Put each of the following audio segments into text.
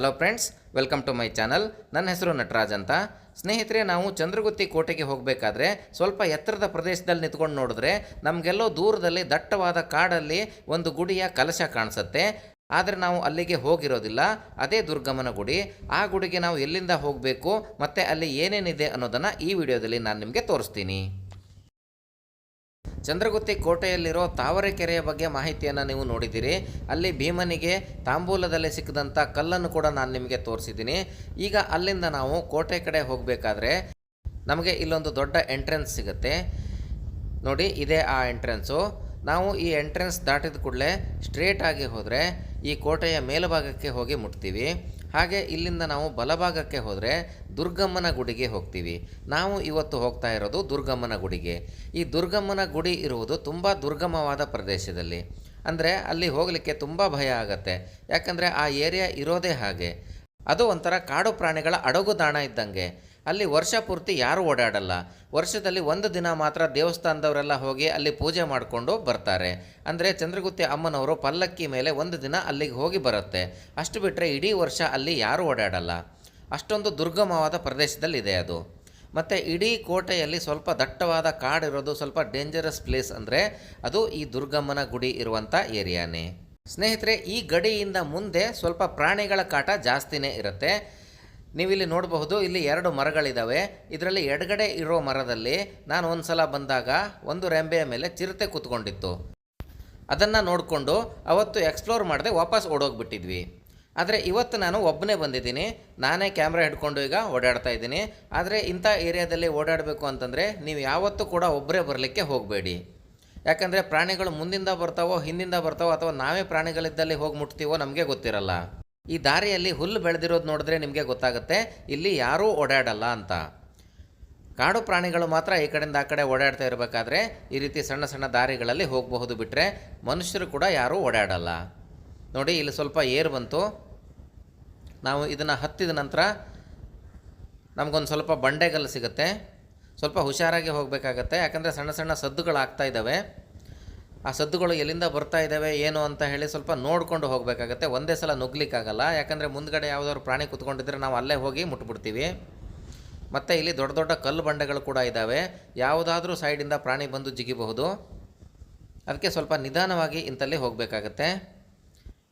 Hello friends welcome to my channel ನನ್ನ ಹೆಸರು ನಟರಾಜ್ ಅಂತ. ಸ್ನೇಹಿತರೆ, ನಾವು ಚಂದ್ರಗುತ್ತಿ ಕೋಟೆಗೆ ಹೋಗಬೇಕಾದ್ರೆ ಸ್ವಲ್ಪ ಎತ್ತರದ ಪ್ರದೇಶದಲ್ಲಿ ನಿಂತ್ಕೊಂಡು ನೋಡಿದ್ರೆ ನಮಗೆಲ್ಲೋ ದೂರದಲ್ಲಿ ದಟ್ಟವಾದ ಕಾಡಲ್ಲಿ ಒಂದು ಗುಡಿಯ ಕಲಶ ಕಾಣಿಸುತ್ತೆ. ಆದರೆ ನಾವು ಅಲ್ಲಿಗೆ ಹೋಗಿರೋದಿಲ್ಲ. ಅದೇ ದುರ್ಗಮನ ಗುಡಿ. ಆ ಗುಡಿಗೆ ನಾವು ಎಲ್ಲಿಂದ ಹೋಗಬೇಕು, ಮತ್ತು ಅಲ್ಲಿ ಏನೇನಿದೆ ಅನ್ನೋದನ್ನು ಈ ವಿಡಿಯೋದಲ್ಲಿ ನಾನು ನಿಮಗೆ ತೋರಿಸ್ತೀನಿ. ಚಂದ್ರಗುತ್ತಿ ಕೋಟೆಯಲ್ಲಿರೋ ತಾವರೆ ಕೆರೆಯ ಬಗ್ಗೆ ಮಾಹಿತಿಯನ್ನು ನೀವು ನೋಡಿದ್ದೀರಿ. ಅಲ್ಲಿ ಭೀಮನಿಗೆ ತಾಂಬೂಲದಲ್ಲಿ ಸಿಕ್ಕಿದಂಥ ಕಲ್ಲನ್ನು ಕೂಡ ನಾನು ನಿಮಗೆ ತೋರಿಸಿದ್ದೀನಿ. ಈಗ ಅಲ್ಲಿಂದ ನಾವು ಕೋಟೆ ಕಡೆ ಹೋಗಬೇಕಾದ್ರೆ ನಮಗೆ ಇಲ್ಲೊಂದು ದೊಡ್ಡ ಎಂಟ್ರೆನ್ಸ್ ಸಿಗುತ್ತೆ. ನೋಡಿ, ಇದೇ ಆ ಎಂಟ್ರೆನ್ಸು. ನಾವು ಈ ಎಂಟ್ರೆನ್ಸ್ ದಾಟಿದ ಕೂಡಲೇ ಸ್ಟ್ರೇಟಾಗಿ ಹೋದರೆ ಈ ಕೋಟೆಯ ಮೇಲ್ಭಾಗಕ್ಕೆ ಹೋಗಿ ಮುಟ್ತೀವಿ. ಹಾಗೆ ಇಲ್ಲಿಂದ ನಾವು ಬಲಭಾಗಕ್ಕೆ ಹೋದರೆ ದುರ್ಗಮ್ಮನ ಗುಡಿಗೆ ಹೋಗ್ತೀವಿ. ನಾವು ಇವತ್ತು ಹೋಗ್ತಾ ಇರೋದು ದುರ್ಗಮ್ಮನ ಗುಡಿಗೆ. ಈ ದುರ್ಗಮ್ಮನ ಗುಡಿ ಇರುವುದು ತುಂಬ ದುರ್ಗಮವಾದ ಪ್ರದೇಶದಲ್ಲಿ. ಅಂದರೆ ಅಲ್ಲಿ ಹೋಗಲಿಕ್ಕೆ ತುಂಬ ಭಯ ಆಗತ್ತೆ. ಯಾಕಂದರೆ ಆ ಏರಿಯಾ ಇರೋದೇ ಹಾಗೆ. ಅದು ಒಂಥರ ಕಾಡು ಪ್ರಾಣಿಗಳ ಅಡಗುದಾಣ ಇದ್ದಂಗೆ. ಅಲ್ಲಿ ವರ್ಷ ಪೂರ್ತಿ ಯಾರೂ ಓಡಾಡಲ್ಲ. ವರ್ಷದಲ್ಲಿ ಒಂದು ದಿನ ಮಾತ್ರ ದೇವಸ್ಥಾನದವರೆಲ್ಲ ಹೋಗಿ ಅಲ್ಲಿ ಪೂಜೆ ಮಾಡಿಕೊಂಡು ಬರ್ತಾರೆ. ಅಂದರೆ ಚಂದ್ರಗುತ್ತಿ ಅಮ್ಮನವರು ಪಲ್ಲಕ್ಕಿ ಮೇಲೆ ಒಂದು ದಿನ ಅಲ್ಲಿಗೆ ಹೋಗಿ ಬರುತ್ತೆ. ಅಷ್ಟು ಬಿಟ್ಟರೆ ಇಡೀ ವರ್ಷ ಅಲ್ಲಿ ಯಾರೂ ಓಡಾಡಲ್ಲ. ಅಷ್ಟೊಂದು ದುರ್ಗಮವಾದ ಪ್ರದೇಶದಲ್ಲಿದೆ ಅದು. ಮತ್ತು ಇಡೀ ಕೋಟೆಯಲ್ಲಿ ಸ್ವಲ್ಪ ದಟ್ಟವಾದ ಕಾಡಿರೋದು, ಸ್ವಲ್ಪ ಡೇಂಜರಸ್ ಪ್ಲೇಸ್ ಅಂದರೆ ಅದು ಈ ದುರ್ಗಮ್ಮನ ಗುಡಿ ಇರುವಂಥ ಏರಿಯಾನೇ. ಸ್ನೇಹಿತರೆ, ಈ ಗಡಿಯಿಂದ ಮುಂದೆ ಸ್ವಲ್ಪ ಪ್ರಾಣಿಗಳ ಕಾಟ ಜಾಸ್ತಿನೇ ಇರುತ್ತೆ. ನೀವಿಲ್ಲಿ ನೋಡಬಹುದು, ಇಲ್ಲಿ ಎರಡು ಮರಗಳಿದ್ದಾವೆ ಇದರಲ್ಲಿ ಎಡಗಡೆ ಇರೋ ಮರದಲ್ಲಿ ನಾನು ಒಂದು ಸಲ ಬಂದಾಗ ಒಂದು ರೆಂಬೆಯ ಮೇಲೆ ಚಿರತೆ ಕೂತ್ಕೊಂಡಿತ್ತು. ಅದನ್ನು ನೋಡಿಕೊಂಡು ಅವತ್ತು ಎಕ್ಸ್ಪ್ಲೋರ್ ಮಾಡದೆ ವಾಪಸ್ ಓಡೋಗ್ಬಿಟ್ಟಿದ್ವಿ. ಆದರೆ ಇವತ್ತು ನಾನು ಒಬ್ಬನೇ ಬಂದಿದ್ದೀನಿ. ನಾನೇ ಕ್ಯಾಮ್ರಾ ಹಿಡ್ಕೊಂಡು ಈಗ ಓಡಾಡ್ತಾ ಇದ್ದೀನಿ. ಆದರೆ ಇಂಥ ಏರಿಯಾದಲ್ಲಿ ಓಡಾಡಬೇಕು ಅಂತಂದರೆ ನೀವು ಯಾವತ್ತೂ ಕೂಡ ಒಬ್ಬರೇ ಬರಲಿಕ್ಕೆ ಹೋಗಬೇಡಿ. ಯಾಕಂದರೆ ಪ್ರಾಣಿಗಳು ಮುಂದಿಂದ ಬರ್ತಾವೋ, ಹಿಂದಿಂದ ಬರ್ತಾವೋ ಅಥವಾ ನಾವೇ ಪ್ರಾಣಿಗಳಿದ್ದಲ್ಲಿ ಹೋಗಿ ಮುಟ್ತೀವೋ ನಮಗೆ ಗೊತ್ತಿರಲ್ಲ. ಈ ದಾರಿಯಲ್ಲಿ ಹುಲ್ಲು ಬೆಳೆದಿರೋದು ನೋಡಿದ್ರೆ ನಿಮಗೆ ಗೊತ್ತಾಗುತ್ತೆ, ಇಲ್ಲಿ ಯಾರೂ ಓಡಾಡಲ್ಲ ಅಂತ. ಕಾಡು ಪ್ರಾಣಿಗಳು ಮಾತ್ರ ಈ ಕಡೆಯಿಂದ ಆ ಕಡೆ ಓಡಾಡ್ತಾ ಇರಬೇಕಾದ್ರೆ ಈ ರೀತಿ ಸಣ್ಣ ಸಣ್ಣ ದಾರಿಗಳಲ್ಲಿ ಹೋಗಬಹುದು ಬಿಟ್ಟರೆ ಮನುಷ್ಯರು ಕೂಡ ಯಾರೂ ಓಡಾಡಲ್ಲ. ನೋಡಿ, ಇಲ್ಲಿ ಸ್ವಲ್ಪ ಏರು ಬಂತು. ನಾವು ಇದನ್ನು ಹತ್ತಿದ ನಂತರ ನಮಗೊಂದು ಸ್ವಲ್ಪ ಬಂಡೆಗಲ್ಲು ಸಿಗುತ್ತೆ. ಸ್ವಲ್ಪ ಹುಷಾರಾಗಿ ಹೋಗಬೇಕಾಗತ್ತೆ, ಯಾಕಂದರೆ ಸಣ್ಣ ಸಣ್ಣ ಸದ್ದುಗಳಾಗ್ತಾ ಇದ್ದಾವೆ. ಆ ಸದ್ದುಗಳು ಎಲ್ಲಿಂದ ಬರ್ತಾ ಇದ್ದಾವೆ ಏನು ಅಂತ ಹೇಳಿ ಸ್ವಲ್ಪ ನೋಡಿಕೊಂಡು ಹೋಗಬೇಕಾಗತ್ತೆ. ಒಂದೇ ಸಲ ನುಗ್ಲಿಕ್ಕಾಗಲ್ಲ. ಯಾಕಂದರೆ ಮುಂದ್ಗಡೆ ಯಾವುದಾದ್ರು ಪ್ರಾಣಿ ಕುತ್ಕೊಂಡಿದ್ರೆ ನಾವು ಅಲ್ಲೇ ಹೋಗಿ ಮುಟ್ಬಿಡ್ತೀವಿ. ಮತ್ತು ಇಲ್ಲಿ ದೊಡ್ಡ ದೊಡ್ಡ ಕಲ್ಲು ಬಂಡೆಗಳು ಕೂಡ ಇದ್ದಾವೆ ಯಾವುದಾದ್ರೂ ಸೈಡಿಂದ ಪ್ರಾಣಿ ಬಂದು ಜಿಗಿಬಹುದು. ಅದಕ್ಕೆ ಸ್ವಲ್ಪ ನಿಧಾನವಾಗಿ ಇಂತಲ್ಲಿ ಹೋಗಬೇಕಾಗತ್ತೆ.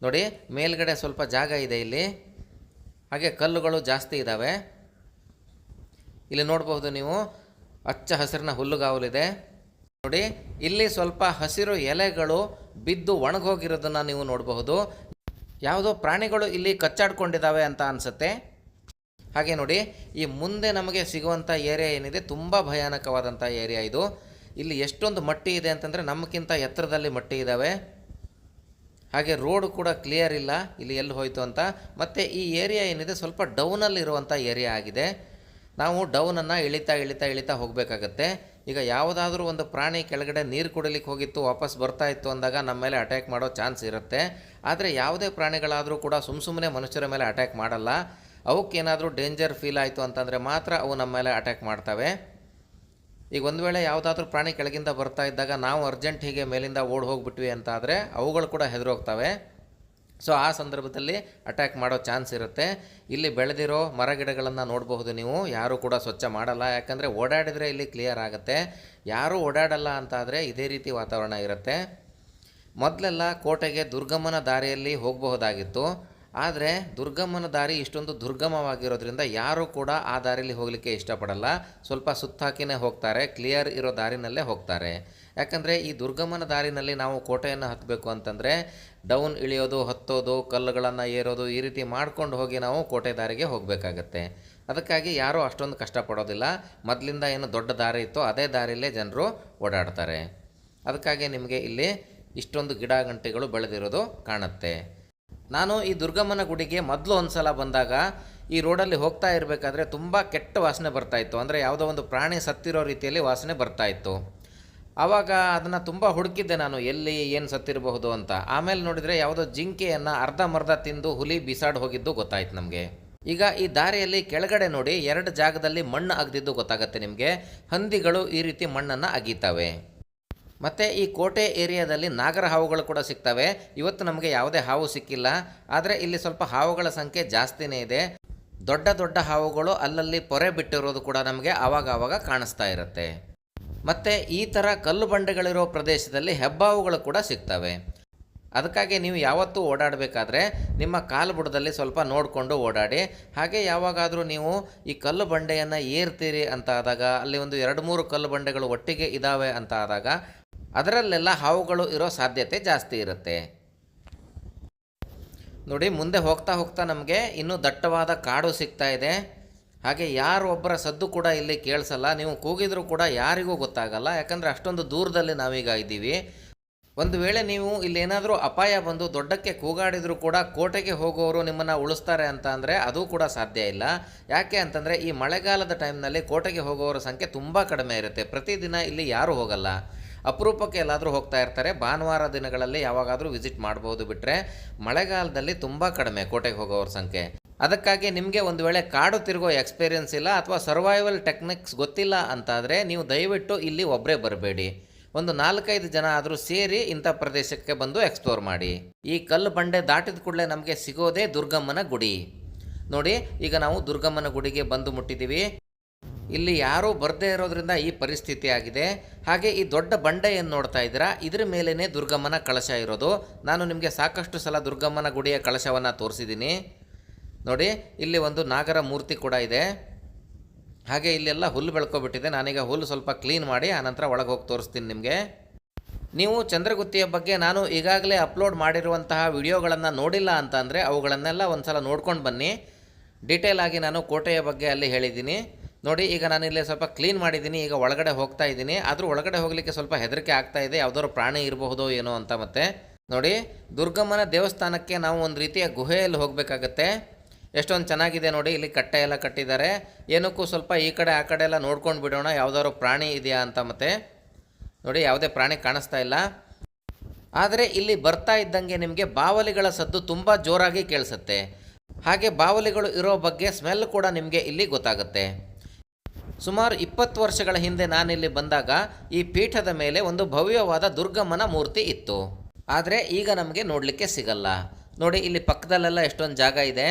ನೋಡಿ, ಮೇಲ್ಗಡೆ ಸ್ವಲ್ಪ ಜಾಗ ಇದೆ ಇಲ್ಲಿ. ಹಾಗೆ ಕಲ್ಲುಗಳು ಜಾಸ್ತಿ ಇದ್ದಾವೆ ಇಲ್ಲಿ ನೋಡಬಹುದು ನೀವು ಹಚ್ಚ ಹಸಿರಿನ ಹುಲ್ಲುಗಾವಲಿದೆ. ನೋಡಿ, ಇಲ್ಲಿ ಸ್ವಲ್ಪ ಹಸಿರು ಎಲೆಗಳು ಬಿದ್ದು ಒಣಗೋಗಿರೋದನ್ನು ನೀವು ನೋಡಬಹುದು. ಯಾವುದೋ ಪ್ರಾಣಿಗಳು ಇಲ್ಲಿ ಕಚ್ಚಾಡ್ಕೊಂಡಿದ್ದಾವೆ ಅಂತ ಅನಿಸುತ್ತೆ. ಹಾಗೆ ನೋಡಿ, ಈ ಮುಂದೆ ನಮಗೆ ಸಿಗುವಂಥ ಏರಿಯಾ ಏನಿದೆ, ತುಂಬ ಭಯಾನಕವಾದಂಥ ಏರಿಯಾ ಇದು. ಇಲ್ಲಿ ಎಷ್ಟೊಂದು ಮಟ್ಟಿ ಇದೆ ಅಂತಂದರೆ ನಮಗಿಂತ ಎತ್ತರದಲ್ಲಿ ಮಟ್ಟಿ ಇದ್ದಾವೆ ಹಾಗೆ ರೋಡ್ ಕೂಡ ಕ್ಲಿಯರ್ ಇಲ್ಲ, ಇಲ್ಲಿ ಎಲ್ಲಿ ಹೋಯಿತು ಅಂತ. ಮತ್ತು ಈ ಏರಿಯಾ ಏನಿದೆ, ಸ್ವಲ್ಪ ಡೌನಲ್ಲಿರುವಂಥ ಏರಿಯಾ ಆಗಿದೆ. ನಾವು ಡೌನನ್ನು ಇಳಿತಾ ಇಳಿತಾ ಇಳಿತಾ ಹೋಗಬೇಕಾಗತ್ತೆ. ಈಗ ಯಾವುದಾದ್ರೂ ಒಂದು ಪ್ರಾಣಿ ಕೆಳಗಡೆ ನೀರು ಕುಡಿಲಿಕ್ಕೆ ಹೋಗಿತ್ತು, ವಾಪಸ್ ಬರ್ತಾ ಇತ್ತು ಅಂದಾಗ ನಮ್ಮ ಮೇಲೆ ಅಟ್ಯಾಕ್ ಮಾಡೋ ಚಾನ್ಸ್ ಇರುತ್ತೆ. ಆದರೆ ಯಾವುದೇ ಪ್ರಾಣಿಗಳಾದರೂ ಕೂಡ ಸುಮ್ಮ ಸುಮ್ಮನೆ ಮನುಷ್ಯರ ಮೇಲೆ ಅಟ್ಯಾಕ್ ಮಾಡಲ್ಲ. ಅವಕ್ಕೇನಾದರೂ ಡೇಂಜರ್ ಫೀಲ್ ಆಯಿತು ಅಂತಂದರೆ ಮಾತ್ರ ಅವು ನಮ್ಮ ಮೇಲೆ ಅಟ್ಯಾಕ್ ಮಾಡ್ತವೆ. ಈಗ ಒಂದು ವೇಳೆ ಯಾವುದಾದ್ರೂ ಪ್ರಾಣಿ ಕೆಳಗಿಂದ ಬರ್ತಾ ಇದ್ದಾಗ ನಾವು ಅರ್ಜೆಂಟ್ ಹೀಗೆ ಮೇಲಿಂದ ಓಡ್ ಹೋಗ್ಬಿಟ್ವಿ ಅಂತಾದರೆ ಅವುಗಳು ಕೂಡ ಹೆದರೋಗ್ತವೆ. ಸೊ ಆ ಸಂದರ್ಭದಲ್ಲಿ ಅಟ್ಯಾಕ್ ಮಾಡೋ ಚಾನ್ಸ್ ಇರುತ್ತೆ. ಇಲ್ಲಿ ಬೆಳೆದಿರೋ ಮರ ಗಿಡಗಳನ್ನು ನೋಡಬಹುದು ನೀವು. ಯಾರೂ ಕೂಡ ಸ್ವಚ್ಛ ಮಾಡಲ್ಲ. ಯಾಕಂದರೆ ಓಡಾಡಿದರೆ ಇಲ್ಲಿ ಕ್ಲಿಯರ್ ಆಗುತ್ತೆ. ಯಾರೂ ಓಡಾಡಲ್ಲ ಅಂತಾದರೆ ಇದೇ ರೀತಿ ವಾತಾವರಣ ಇರುತ್ತೆ. ಮೊದಲೆಲ್ಲ ಕೋಟೆಗೆ ದುರ್ಗಮ್ಮನ ದಾರಿಯಲ್ಲಿ ಹೋಗಬಹುದಾಗಿತ್ತು. ಆದರೆ ದುರ್ಗಮ್ಮನ ದಾರಿ ಇಷ್ಟೊಂದು ದುರ್ಗಮವಾಗಿರೋದ್ರಿಂದ ಯಾರೂ ಕೂಡ ಆ ದಾರಿಯಲ್ಲಿ ಹೋಗಲಿಕ್ಕೆ ಇಷ್ಟಪಡಲ್ಲ. ಸ್ವಲ್ಪ ಸುತ್ತಾಕಿನೇ ಹೋಗ್ತಾರೆ. ಕ್ಲಿಯರ್ ಇರೋ ದಾರಿನಲ್ಲೇ ಹೋಗ್ತಾರೆ. ಯಾಕಂದರೆ ಈ ದುರ್ಗಮನ ದಾರಿನಲ್ಲಿ ನಾವು ಕೋಟೆಯನ್ನು ಹತ್ತಬೇಕು ಅಂತಂದರೆ ಡೌನ್ ಇಳಿಯೋದು, ಹತ್ತೋದು, ಕಲ್ಲುಗಳನ್ನು ಏರೋದು ಈ ರೀತಿ ಮಾಡ್ಕೊಂಡು ಹೋಗಿ ನಾವು ಕೋಟೆ ದಾರಿಗೆ ಹೋಗಬೇಕಾಗತ್ತೆ. ಅದಕ್ಕಾಗಿ ಯಾರೂ ಅಷ್ಟೊಂದು ಕಷ್ಟಪಡೋದಿಲ್ಲ. ಮೊದಲಿಂದ ಏನು ದೊಡ್ಡ ದಾರಿ ಇತ್ತೋ ಅದೇ ದಾರಿಯಲ್ಲೇ ಜನರು ಓಡಾಡ್ತಾರೆ. ಅದಕ್ಕಾಗಿ ನಿಮಗೆ ಇಲ್ಲಿ ಇಷ್ಟೊಂದು ಗಿಡ ಗಂಟೆಗಳು ಬೆಳೆದಿರೋದು ಕಾಣುತ್ತೆ. ನಾನು ಈ ದುರ್ಗಮ್ಮನ ಗುಡಿಗೆ ಮೊದಲು ಒಂದು ಸಲ ಬಂದಾಗ ಈ ರೋಡಲ್ಲಿ ಹೋಗ್ತಾ ಇರಬೇಕಾದ್ರೆ ತುಂಬ ಕೆಟ್ಟ ವಾಸನೆ ಬರ್ತಾಯಿತ್ತು ಅಂದರೆ ಯಾವುದೋ ಒಂದು ಪ್ರಾಣಿ ಸತ್ತಿರೋ ರೀತಿಯಲ್ಲಿ ವಾಸನೆ ಬರ್ತಾ ಇತ್ತು. ಆವಾಗ ಅದನ್ನು ತುಂಬ ಹುಡುಕಿದ್ದೆ ನಾನು, ಎಲ್ಲಿ ಏನು ಸತ್ತಿರಬಹುದು ಅಂತ. ಆಮೇಲೆ ನೋಡಿದರೆ ಯಾವುದೋ ಜಿಂಕೆಯನ್ನು ಅರ್ಧಂಬರ್ಧ ತಿಂದು ಹುಲಿ ಬಿಸಾಡಿ ಹೋಗಿದ್ದು ಗೊತ್ತಾಯ್ತು ನಮಗೆ. ಈಗ ಈ ದಾರಿಯಲ್ಲಿ ಕೆಳಗಡೆ ನೋಡಿ ಎರಡು ಜಾಗದಲ್ಲಿ ಮಣ್ಣು ಅಗ್ದಿದ್ದು ಗೊತ್ತಾಗುತ್ತೆ ನಿಮಗೆ. ಹಂದಿಗಳು ಈ ರೀತಿ ಮಣ್ಣನ್ನು ಅಗೀತವೆ. ಮತ್ತು ಈ ಕೋಟೆ ಏರಿಯಾದಲ್ಲಿ ನಾಗರ ಹಾವುಗಳು ಕೂಡ ಸಿಗ್ತವೆ. ಇವತ್ತು ನಮಗೆ ಯಾವುದೇ ಹಾವು ಸಿಕ್ಕಿಲ್ಲ. ಆದರೆ ಇಲ್ಲಿ ಸ್ವಲ್ಪ ಹಾವುಗಳ ಸಂಖ್ಯೆ ಜಾಸ್ತಿನೇ ಇದೆ. ದೊಡ್ಡ ದೊಡ್ಡ ಹಾವುಗಳು ಅಲ್ಲಲ್ಲಿ ಪೊರೆ ಬಿಟ್ಟಿರೋದು ಕೂಡ ನಮಗೆ ಆವಾಗ ಆವಾಗ ಕಾಣಿಸ್ತಾ ಇರುತ್ತೆ. ಮತ್ತು ಈ ಥರ ಕಲ್ಲು ಬಂಡೆಗಳಿರೋ ಪ್ರದೇಶದಲ್ಲಿ ಹೆಬ್ಬಾವುಗಳು ಕೂಡ ಸಿಗ್ತವೆ. ಅದಕ್ಕಾಗಿ ನೀವು ಯಾವತ್ತೂ ಓಡಾಡಬೇಕಾದ್ರೆ ನಿಮ್ಮ ಕಾಲು ಬುಡದಲ್ಲಿ ಸ್ವಲ್ಪ ನೋಡಿಕೊಂಡು ಓಡಾಡಿ. ಹಾಗೆ ಯಾವಾಗಾದರೂ ನೀವು ಈ ಕಲ್ಲು ಬಂಡೆಯನ್ನು ಏರ್ತೀರಿ ಅಂತ ಆದಾಗ, ಅಲ್ಲಿ ಒಂದು ಎರಡು ಮೂರು ಕಲ್ಲು ಬಂಡೆಗಳು ಒಟ್ಟಿಗೆ ಇದ್ದಾವೆ ಅಂತ ಆದಾಗ ಅದರಲ್ಲೆಲ್ಲ ಹಾವುಗಳು ಇರೋ ಸಾಧ್ಯತೆ ಜಾಸ್ತಿ ಇರುತ್ತೆ. ನೋಡಿ, ಮುಂದೆ ಹೋಗ್ತಾ ಹೋಗ್ತಾ ನಮಗೆ ಇನ್ನೂ ದಟ್ಟವಾದ ಕಾಡು ಸಿಗ್ತಾ ಇದೆ. ಹಾಗೆ ಯಾರು ಒಬ್ಬರ ಸದ್ದು ಕೂಡ ಇಲ್ಲಿ ಕೇಳಿಸಲ್ಲ, ನೀವು ಕೂಗಿದರೂ ಕೂಡ ಯಾರಿಗೂ ಗೊತ್ತಾಗಲ್ಲ. ಯಾಕಂದರೆ ಅಷ್ಟೊಂದು ದೂರದಲ್ಲಿ ನಾವೀಗ ಇದ್ದೀವಿ. ಒಂದು ವೇಳೆ ನೀವು ಇಲ್ಲೇನಾದರೂ ಅಪಾಯ ಬಂದು ದೊಡ್ಡಕ್ಕೆ ಕೂಗಾಡಿದರೂ ಕೂಡ ಕೋಟೆಗೆ ಹೋಗೋರು ನಿಮ್ಮನ್ನು ಉಳಿಸ್ತಾರೆ ಅಂತ ಅಂದರೆ ಅದು ಕೂಡ ಸಾಧ್ಯ ಇಲ್ಲ. ಯಾಕೆ ಅಂತಂದರೆ ಈ ಮಳೆಗಾಲದ ಟೈಮ್ನಲ್ಲಿ ಕೋಟೆಗೆ ಹೋಗೋರ ಸಂಖ್ಯೆ ತುಂಬ ಕಡಿಮೆ ಇರುತ್ತೆ. ಪ್ರತಿದಿನ ಇಲ್ಲಿ ಯಾರೂ ಹೋಗಲ್ಲ. ಅಪರೂಪಕ್ಕೆ ಎಲ್ಲಾದರೂ ಹೋಗ್ತಾ ಇರ್ತಾರೆ. ಭಾನುವಾರ ದಿನಗಳಲ್ಲಿ ಯಾವಾಗಾದರೂ ವಿಸಿಟ್ ಮಾಡ್ಬೋದು ಬಿಟ್ಟರೆ ಮಳೆಗಾಲದಲ್ಲಿ ತುಂಬ ಕಡಿಮೆ ಕೋಟೆಗೆ ಹೋಗೋವ್ರ ಸಂಖ್ಯೆ. ಅದಕ್ಕಾಗಿ ನಿಮಗೆ ಒಂದು ವೇಳೆ ಕಾಡು ತಿರುಗೋ ಎಕ್ಸ್ಪೀರಿಯೆನ್ಸ್ ಇಲ್ಲ ಅಥವಾ ಸರ್ವೈವಲ್ ಟೆಕ್ನಿಕ್ಸ್ ಗೊತ್ತಿಲ್ಲ ಅಂತಾದರೆ ನೀವು ದಯವಿಟ್ಟು ಇಲ್ಲಿ ಒಬ್ಬರೇ ಬರಬೇಡಿ. ಒಂದು ನಾಲ್ಕೈದು ಜನ ಆದರೂ ಸೇರಿ ಇಂಥ ಪ್ರದೇಶಕ್ಕೆ ಬಂದು ಎಕ್ಸ್ಪ್ಲೋರ್ ಮಾಡಿ. ಈ ಕಲ್ಲು ಬಂಡೆ ದಾಟಿದ ಕೂಡಲೇ ನಮಗೆ ಸಿಗೋದೇ ದುರ್ಗಮ್ಮನ ಗುಡಿ. ನೋಡಿ, ಈಗ ನಾವು ದುರ್ಗಮ್ಮನ ಗುಡಿಗೆ ಬಂದು ಮುಟ್ಟಿದ್ದೀವಿ ಇಲ್ಲಿ ಯಾರೂ ಬರದೇ ಇರೋದ್ರಿಂದ ಈ ಪರಿಸ್ಥಿತಿ ಆಗಿದೆ. ಹಾಗೆ ಈ ದೊಡ್ಡ ಬಂಡೆ ಏನು ನೋಡ್ತಾ ಇದ್ದೀರಾ? ಇದ್ರ ಮೇಲೇ ದುರ್ಗಮ್ಮನ ಕಳಶ ಇರೋದು. ನಾನು ನಿಮಗೆ ಸಾಕಷ್ಟು ಸಲ ದುರ್ಗಮ್ಮನ ಗುಡಿಯ ಕಳಶವನ್ನು ತೋರಿಸಿದ್ದೀನಿ. ನೋಡಿ, ಇಲ್ಲಿ ಒಂದು ನಾಗರ ಮೂರ್ತಿ ಕೂಡ ಇದೆ. ಹಾಗೆ ಇಲ್ಲೆಲ್ಲ ಹುಲ್ಲು ಬೆಳ್ಕೊಬಿಟ್ಟಿದೆ. ನಾನೀಗ ಹುಲ್ಲು ಸ್ವಲ್ಪ ಕ್ಲೀನ್ ಮಾಡಿ ಆನಂತರ ಒಳಗೆ ಹೋಗಿ ತೋರಿಸ್ತೀನಿ ನಿಮಗೆ. ನೀವು ಚಂದ್ರಗುತ್ತಿಯ ಬಗ್ಗೆ ನಾನು ಈಗಾಗಲೇ ಅಪ್ಲೋಡ್ ಮಾಡಿರುವಂತಹ ವಿಡಿಯೋಗಳನ್ನು ನೋಡಿಲ್ಲ ಅಂತ ಅಂದರೆ ಅವುಗಳನ್ನೆಲ್ಲ ಒಂದು ಸಲ ನೋಡ್ಕೊಂಡು ಬನ್ನಿ. ಡೀಟೇಲ್ ಆಗಿ ನಾನು ಕೋಟೆಯ ಬಗ್ಗೆ ಅಲ್ಲಿ ಹೇಳಿದ್ದೀನಿ. ನೋಡಿ, ಈಗ ನಾನು ಇಲ್ಲಿ ಸ್ವಲ್ಪ ಕ್ಲೀನ್ ಮಾಡಿದ್ದೀನಿ. ಈಗ ಒಳಗಡೆ ಹೋಗ್ತಾ ಇದ್ದೀನಿ. ಆದರೂ ಒಳಗಡೆ ಹೋಗಲಿಕ್ಕೆ ಸ್ವಲ್ಪ ಹೆದರಿಕೆ ಆಗ್ತಾ ಇದೆ. ಯಾವುದಾದ್ರು ಪ್ರಾಣಿ ಇರಬಹುದೋ ಏನೋ ಅಂತ ಮತ್ತೆ. ನೋಡಿ, ದುರ್ಗಮ್ಮನ ದೇವಸ್ಥಾನಕ್ಕೆ ನಾವು ಒಂದು ರೀತಿಯ ಗುಹೆಯಲ್ಲಿ ಹೋಗಬೇಕಾಗತ್ತೆ. ಎಷ್ಟೊಂದು ಚೆನ್ನಾಗಿದೆ ನೋಡಿ, ಇಲ್ಲಿ ಕಟ್ಟೆ ಎಲ್ಲ ಕಟ್ಟಿದ್ದಾರೆ. ಏನಕ್ಕೂ ಸ್ವಲ್ಪ ಈ ಕಡೆ, ಆ ಕಡೆ ಎಲ್ಲ ನೋಡ್ಕೊಂಡು ಬಿಡೋಣ, ಯಾವುದಾದ್ರು ಪ್ರಾಣಿ ಇದೆಯಾ ಅಂತ ಮತ್ತೆ. ನೋಡಿ, ಯಾವುದೇ ಪ್ರಾಣಿ ಕಾಣಿಸ್ತಾ ಇಲ್ಲ. ಆದರೆ ಇಲ್ಲಿ ಬರ್ತಾ ಇದ್ದಂಗೆ ನಿಮಗೆ ಬಾವಲಿಗಳ ಸದ್ದು ತುಂಬ ಜೋರಾಗಿ ಕೇಳಿಸುತ್ತೆ. ಹಾಗೆ ಬಾವಲಿಗಳು ಇರೋ ಬಗ್ಗೆ ಸ್ಮೆಲ್ ಕೂಡ ನಿಮಗೆ ಇಲ್ಲಿ ಗೊತ್ತಾಗುತ್ತೆ. ಸುಮಾರು ಇಪ್ಪತ್ತು ವರ್ಷಗಳ ಹಿಂದೆ ನಾನಿಲ್ಲಿ ಬಂದಾಗ ಈ ಪೀಠದ ಮೇಲೆ ಒಂದು ಭವ್ಯವಾದ ದುರ್ಗಮ್ಮನ ಮೂರ್ತಿ ಇತ್ತು. ಆದರೆ ಈಗ ನಮಗೆ ನೋಡಲಿಕ್ಕೆ ಸಿಗಲ್ಲ. ನೋಡಿ, ಇಲ್ಲಿ ಪಕ್ಕದಲ್ಲೆಲ್ಲ ಎಷ್ಟೊಂದು ಜಾಗ ಇದೆ.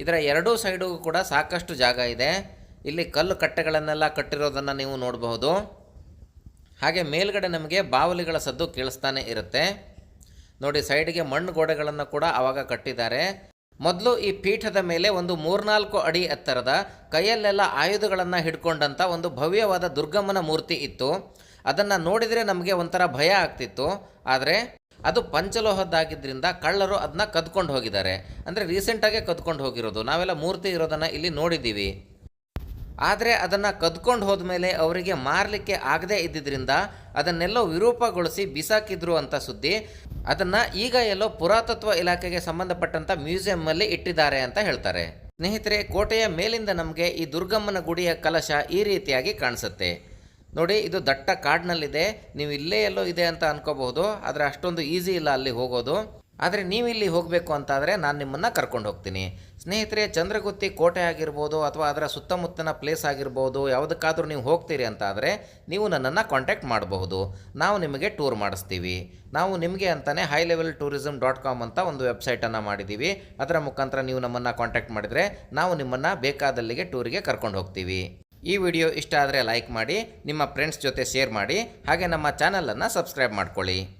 ಇದರ ಎರಡೂ ಸೈಡಿಗೂ ಕೂಡ ಸಾಕಷ್ಟು ಜಾಗ ಇದೆ. ಇಲ್ಲಿ ಕಲ್ಲು ಕಟ್ಟೆಗಳನ್ನೆಲ್ಲ ಕಟ್ಟಿರೋದನ್ನು ನೀವು ನೋಡಬಹುದು. ಹಾಗೆ ಮೇಲ್ಗಡೆ ನಮಗೆ ಬಾವಲಿಗಳ ಸದ್ದು ಕೇಳಿಸ್ತಾನೆ ಇರುತ್ತೆ. ನೋಡಿ, ಸೈಡ್ಗೆ ಮಣ್ಣು ಗೋಡೆಗಳನ್ನು ಕೂಡ ಆವಾಗ ಕಟ್ಟಿದ್ದಾರೆ. ಮೊದಲು ಈ ಪೀಠದ ಮೇಲೆ ಒಂದು ಮೂರ್ನಾಲ್ಕು ಅಡಿ ಎತ್ತರದ ಕೈಯಲ್ಲೆಲ್ಲ ಆಯುಧಗಳನ್ನು ಹಿಡ್ಕೊಂಡಂಥ ಒಂದು ಭವ್ಯವಾದ ದುರ್ಗಮ್ಮನ ಮೂರ್ತಿ ಇತ್ತು. ಅದನ್ನು ನೋಡಿದರೆ ನಮಗೆ ಒಂಥರ ಭಯ ಆಗ್ತಿತ್ತು. ಆದರೆ ಅದು ಪಂಚಲೋಹದ್ದಾಗಿದ್ದರಿಂದ ಕಳ್ಳರು ಅದನ್ನ ಕದ್ಕೊಂಡು ಹೋಗಿದ್ದಾರೆ. ಅಂದರೆ ರೀಸೆಂಟಾಗೆ ಕದ್ಕೊಂಡು ಹೋಗಿರೋದು. ನಾವೆಲ್ಲ ಮೂರ್ತಿ ಇರೋದನ್ನು ಇಲ್ಲಿ ನೋಡಿದ್ದೀವಿ. ಆದರೆ ಅದನ್ನು ಕದ್ಕೊಂಡು ಹೋದ್ಮೇಲೆ ಅವರಿಗೆ ಮಾರಲಿಕ್ಕೆ ಆಗದೇ ಇದ್ದಿದ್ದರಿಂದ ಅದನ್ನೆಲ್ಲೋ ವಿರೂಪಗೊಳಿಸಿ ಬಿಸಾಕಿದ್ರು ಅಂತ ಸುದ್ದಿ. ಅದನ್ನು ಈಗ ಎಲ್ಲೋ ಪುರಾತತ್ವ ಇಲಾಖೆಗೆ ಸಂಬಂಧಪಟ್ಟಂಥ ಮ್ಯೂಸಿಯಮ್ಮಲ್ಲಿ ಇಟ್ಟಿದ್ದಾರೆ ಅಂತ ಹೇಳ್ತಾರೆ. ಸ್ನೇಹಿತರೆ, ಕೋಟೆಯ ಮೇಲಿಂದ ನಮಗೆ ಈ ದುರ್ಗಮ್ಮನ ಗುಡಿಯ ಕಲಶ ಈ ರೀತಿಯಾಗಿ ಕಾಣಿಸುತ್ತೆ. ನೋಡಿ, ಇದು ದಟ್ಟ ಕಾಡಿನಲ್ಲಿದೆ. ನೀವು ಇಲ್ಲೇ ಎಲ್ಲೋ ಇದೆ ಅಂತ ಅನ್ಕೋಬಹುದು. ಆದರೆ ಅಷ್ಟೊಂದು ಈಸಿ ಇಲ್ಲ ಅಲ್ಲಿ ಹೋಗೋದು. ಆದರೆ ನೀವು ಇಲ್ಲಿ ಹೋಗಬೇಕು ಅಂತಾದರೆ ನಾನು ನಿಮ್ಮನ್ನು ಕರ್ಕೊಂಡು ಹೋಗ್ತೀನಿ. ಸ್ನೇಹಿತರೆ, ಚಂದ್ರಗುತ್ತಿ ಕೋಟೆ ಆಗಿರ್ಬೋದು ಅಥವಾ ಅದರ ಸುತ್ತಮುತ್ತಲಿನ ಪ್ಲೇಸ್ ಆಗಿರ್ಬೋದು, ಯಾವುದಕ್ಕಾದರೂ ನೀವು ಹೋಗ್ತೀರಿ ಅಂತ ಆದರೆ ನೀವು ನನ್ನನ್ನು ಕಾಂಟ್ಯಾಕ್ಟ್ ಮಾಡಬಹುದು. ನಾವು ನಿಮಗೆ ಟೂರ್ ಮಾಡಿಸ್ತೀವಿ. ನಾವು ನಿಮಗೆ ಅಂತಲೇ high level tourism dot com ಅಂತ ಒಂದು ವೆಬ್ಸೈಟನ್ನು ಮಾಡಿದ್ದೀವಿ ಅದರ ಮುಖಾಂತರ ನೀವು ನಮ್ಮನ್ನು ಕಾಂಟ್ಯಾಕ್ಟ್ ಮಾಡಿದರೆ ನಾವು ನಿಮ್ಮನ್ನು ಬೇಕಾದಲ್ಲಿಗೆ ಟೂರಿಗೆ ಕರ್ಕೊಂಡು ಹೋಗ್ತೀವಿ. ಈ ವಿಡಿಯೋ ಇಷ್ಟ ಆದರೆ ಲೈಕ್ ಮಾಡಿ, ನಿಮ್ಮ ಫ್ರೆಂಡ್ಸ್ ಜೊತೆ ಶೇರ್ ಮಾಡಿ, ಹಾಗೆ ನಮ್ಮ ಚಾನಲನ್ನು ಸಬ್ಸ್ಕ್ರೈಬ್ ಮಾಡ್ಕೊಳ್ಳಿ.